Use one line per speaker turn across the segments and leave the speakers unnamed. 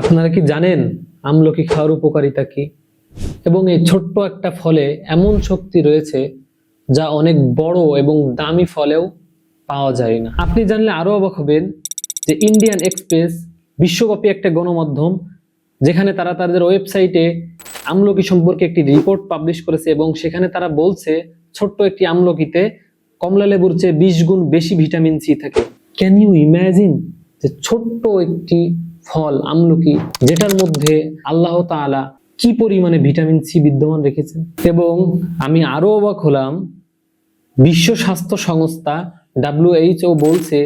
আপনারা কি জানেন আমলকি খাওয়ার উপকারিতা কি? এবং এই ছোট্ট একটা ফলে এমন শক্তি রয়েছে যা অনেক বড় এবং দামি ফলেও পাওয়া যায় না। আপনি জানলে আরও অবাক হবেন যে ইন্ডিয়ান এক্সপ্রেস বিশ্বব্যাপী একটা গণমাধ্যম যেখানে তারা তাদের ওয়েবসাইটে আমলকি সম্পর্কে একটি রিপোর্ট পাবলিশ করেছে এবং সেখানে তারা বলছে, ছোট্ট একটি আমলকিতে কমলা লেবুর চেয়ে বিশ গুণ বেশি ভিটামিন সি থাকে। ক্যান ইউ ইম্যাজিন যে ছোট্ট একটি ফল, আমলকি, যেটার মধ্যে আল্লাহ তাআলা কি পরিমাণে ভিটামিন সি বিদ্যমান রেখেছেন? এবং আমি আরও অবাক হলাম, বিশ্ব স্বাস্থ্য সংস্থা ডাব্লিউএইচও বলছে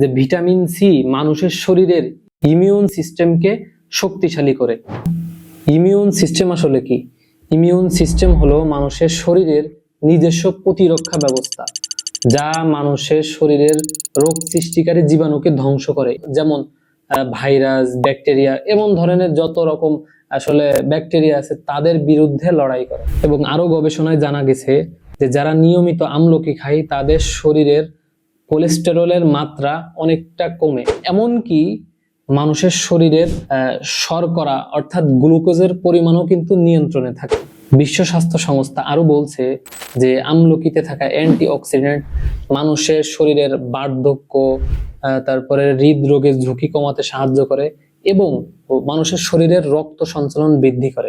যে ভিটামিন সি মানুষের শরীরের ইমিউন সিস্টেমকে শক্তিশালী করে। ইমিউন সিস্টেম আসলে কি? ইমিউন সিস্টেম হলো মানুষের শরীরের নিজস্ব প্রতিরক্ষা ব্যবস্থা, যা মানুষের শরীরের রোগ সৃষ্টিকারী জীবাণুকে ধ্বংস করে। যেমন ভাইরাস, ব্যাকটেরিয়া এমন ধরনের যত রকম আসলে ব্যাকটেরিয়া আছে তাদের বিরুদ্ধে লড়াই করে। এবং আরও গবেষণায় জানা গেছে যে যারা নিয়মিত আমলকি খায়, তাদের শরীরের কোলেস্টেরলের মাত্রা অনেকটা কমে। এমনকি মানুষের শরীরের শর্করা অর্থাৎ গ্লুকোজের পরিমাণও কিন্তু নিয়ন্ত্রণে থাকে। বিশ্ব স্বাস্থ্য সংস্থা আরও বলছে যে আমলকিতে থাকা অ্যান্টি অক্সিডেন্ট মানুষের শরীরের বার্ধক্য তারপরে হৃদরোগের ঝুঁকি কমাতে সাহায্য করে এবং মানুষের শরীরের রক্ত সঞ্চালন বৃদ্ধি করে।